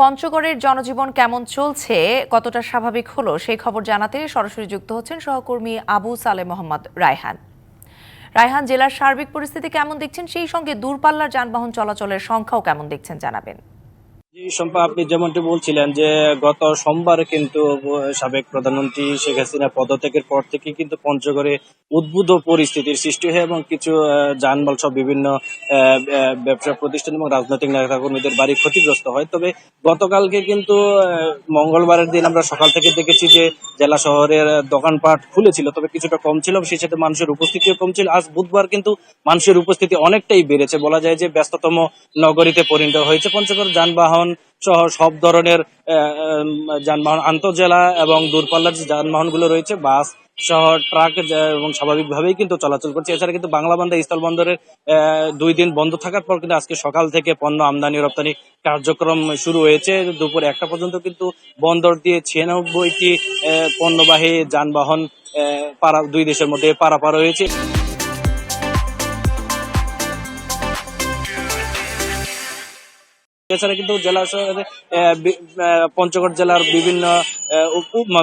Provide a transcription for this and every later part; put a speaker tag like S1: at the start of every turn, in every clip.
S1: পঞ্চগড়ের জনজীবন কেমন চলছে, কতটা স্বাভাবিক হলো, সেই খবর জানাতে সরাসরি যুক্ত হচ্ছেন সহকর্মী আবু সালে মোহাম্মদ রায়হান। রায়হান, জেলার সার্বিক পরিস্থিতি কেমন দেখছেন? সেই সঙ্গে দূরপাল্লার যানবাহন চলাচলের সংখ্যাও কেমন দেখছেন, জানাবেন।
S2: জি, শম্পা, আপনি যেমনটি বলছিলেন যে গত সোমবার কিন্তু সাবেক প্রধানমন্ত্রী শেখ হাসিনা পদত্যাগের পর থেকে কিন্তু পঞ্চগড়ে উদ্ভুত পরিস্থিতির সৃষ্টি হয় এবং কিছু যানবাহন সহ বিভিন্ন ব্যবসা প্রতিষ্ঠান এবং রাজনৈতিক নেতাকর্মীদের বাড়ি ক্ষতিগ্রস্ত হয়। তবে গতকালকে কিন্তু মঙ্গলবারের দিন আমরা সকাল থেকে দেখেছি যে জেলা শহরের দোকানপাট খুলেছিল, তবে কিছুটা কম ছিল সেই সাথে মানুষের উপস্থিতিও কম ছিল। আজ বুধবার কিন্তু মানুষের উপস্থিতি অনেকটাই বেড়েছে। বলা যায় যে ব্যস্ততম নগরীতে পরিণত হয়েছে পঞ্চগড় যানবাহন সহ সব ধরনের যানবাহন আন্তজেলা এবং দূরপাল্লার যে যানবাহনগুলো রয়েছে বাস সহ ট্রাক এবং স্বাভাবিকভাবেই কিন্তু চলাচল করছে। এছাড়া কিন্তু বাংলাবান্ধা স্থলবন্দরের আহ, দুই দিন বন্ধ থাকার পর কিন্তু আজকে সকাল থেকে পণ্য আমদানি রপ্তানি কার্যক্রম শুরু হয়েছে। দুপুর একটা পর্যন্ত কিন্তু বন্দর দিয়ে ছিয়ানব্বইটি পণ্যবাহী যানবাহন পারা দুই দেশের মধ্যে পারাপার হয়েছে। এছাড়া কিন্তু জেলা পঞ্চগড় জেলার বিভিন্ন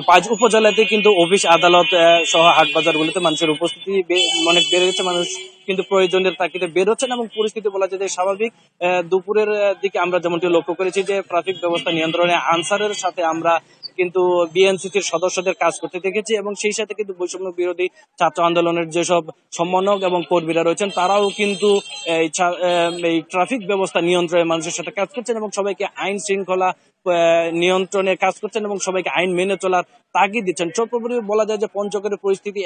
S2: পাঁচ উপজেলাতে কিন্তু অফিস, আদালত সহ হাট বাজারগুলোতে মানুষের উপস্থিতি অনেক বেড়ে গেছে। মানুষ কিন্তু প্রয়োজনের তাকিতে না এবং পরিস্থিতি বলা যায় যে স্বাভাবিক। দুপুরের দিকে আমরা যেমনটি লক্ষ্য করেছি যে ট্রাফিক ব্যবস্থা নিয়ন্ত্রণে আনসারের সাথে আমরা কিন্তু বিএনসিসির সদস্যদের কাজ করতে দেখেছি এবং সেই সাথে কিন্তু বৈষম্য বিরোধী ছাত্র আন্দোলনের যেসব সম্মানক এবং কর্মীরা রয়েছেন, তারাও কিন্তু এই ট্রাফিক ব্যবস্থা নিয়ন্ত্রণে মানুষের সাথে কাজ করছেন এবং সবাইকে আইন শৃঙ্খলা নিয়ন্ত্রণে কাজ করছেন এবং সবাইকে আইন মেনে চলার তাগিদ দিচ্ছেন। সর্বোপরি বলা যায় যে পঞ্চগড়ের পরিস্থিতি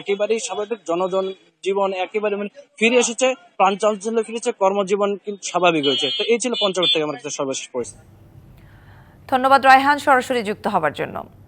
S2: একেবারেই স্বাভাবিক, জনজন জীবন একেবারে মানে ফিরে এসেছে, প্রাণ চাঞ্চল্য ফিরেছে, কর্মজীবন কিন্তু স্বাভাবিক হয়েছে। তো এই ছিল পঞ্চগড় থেকে আমার কাছে সর্বশেষ পরিস্থিতি।
S1: ধন্যবাদ রায়হান সরাসরি যুক্ত হবার জন্য।